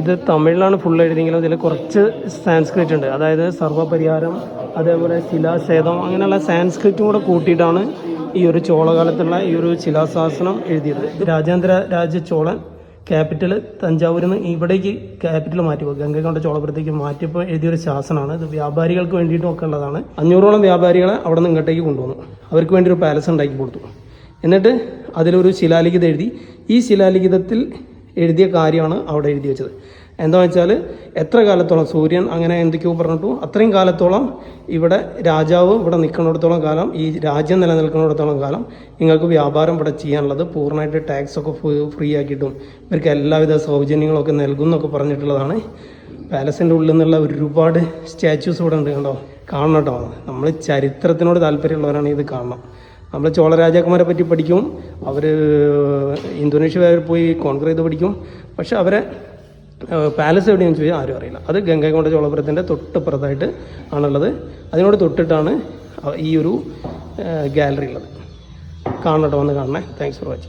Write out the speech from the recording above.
ഇത് തമിഴിലാണ് ഫുൾ എഴുതിയെങ്കിലും ഇതിൽ കുറച്ച് സാൻസ്ക്രിറ്റ് ഉണ്ട്. അതായത് സർവപരിഹാരം അതേപോലെ ശിലാശേതം അങ്ങനെയുള്ള സാൻസ്ക്രിറ്റും കൂടെ കൂട്ടിയിട്ടാണ് ഈ ഒരു ചോളകാലത്തുള്ള ഈ ഒരു ശിലാശാസനം എഴുതിയത്. രാജേന്ദ്ര രാജ ചോളൻ ക്യാപിറ്റൽ തഞ്ചാവൂരിൽ നിന്ന് ഇവിടേക്ക് ക്യാപിറ്റൽ മാറ്റിപ്പോയി ഗംഗ കൊണ്ട ചോളപുരത്തേക്ക് മാറ്റിയപ്പോൾ എഴുതിയൊരു ശാസനമാണ്. ഇത് വ്യാപാരികൾക്ക് വേണ്ടിയിട്ടും ഒക്കെ ഉള്ളതാണ്. അഞ്ഞൂറോളം വ്യാപാരികളെ അവിടെ നിന്ന് ഇങ്ങോട്ടേക്ക് കൊണ്ടുവന്നു. അവർക്ക് വേണ്ടി ഒരു പാലസ് ഉണ്ടാക്കി കൊടുത്തു. എന്നിട്ട് അതിലൊരു ശിലാലിഖിതം എഴുതി. ഈ ശിലാലിഖിതത്തിൽ എഴുതിയ കാര്യമാണ് അവിടെ എഴുതി വെച്ചത്. എന്താ വെച്ചാൽ എത്ര കാലത്തോളം സൂര്യൻ അങ്ങനെ എന്തൊക്കെയോ പറഞ്ഞിട്ടു അത്രയും കാലത്തോളം ഇവിടെ രാജാവ് ഇവിടെ നിൽക്കുന്നിടത്തോളം കാലം ഈ രാജ്യം നിലനിൽക്കുന്നിടത്തോളം കാലം നിങ്ങൾക്ക് വ്യാപാരം ഇവിടെ ചെയ്യാനുള്ളത് പൂർണമായിട്ട് ടാക്സ് ഒക്കെ ഫ്രീ ആക്കിയിട്ടും ഇവർക്ക് എല്ലാവിധ സൗജന്യങ്ങളൊക്കെ നൽകും എന്നൊക്കെ പറഞ്ഞിട്ടുള്ളതാണ്. പാലസിന്റെ ഉള്ളിൽ നിന്നുള്ള ഒരുപാട് സ്റ്റാച്യൂസ് ഇവിടെ ഉണ്ട് കണ്ടോ? കാണണം കേട്ടോ. നമ്മൾ ചരിത്രത്തിനോട് താല്പര്യമുള്ളവരാണ് ഇത് കാണണം. നമ്മൾ ചോള രാജാക്കന്മാരെ പറ്റി പഠിക്കും. അവർ ഇന്തോനേഷ്യ വരെ പോയി കോൺക്രീ ചെയ്ത് പഠിക്കും. പക്ഷെ അവരെ പാലസ് എവിടെയെന്ന് ചോദിച്ചാൽ ആരും അറിയില്ല. അത് ഗംഗൈകൊണ്ട ചോളപുരത്തിന്റെ തൊട്ടപ്പുറത്തായിട്ട് ആണുള്ളത്. അതിനോട് തൊട്ടിട്ടാണ് ഈ ഒരു ഗാലറി ഉള്ളത്. കാണട്ടോ വന്ന് കാണണേ. Thanks for watching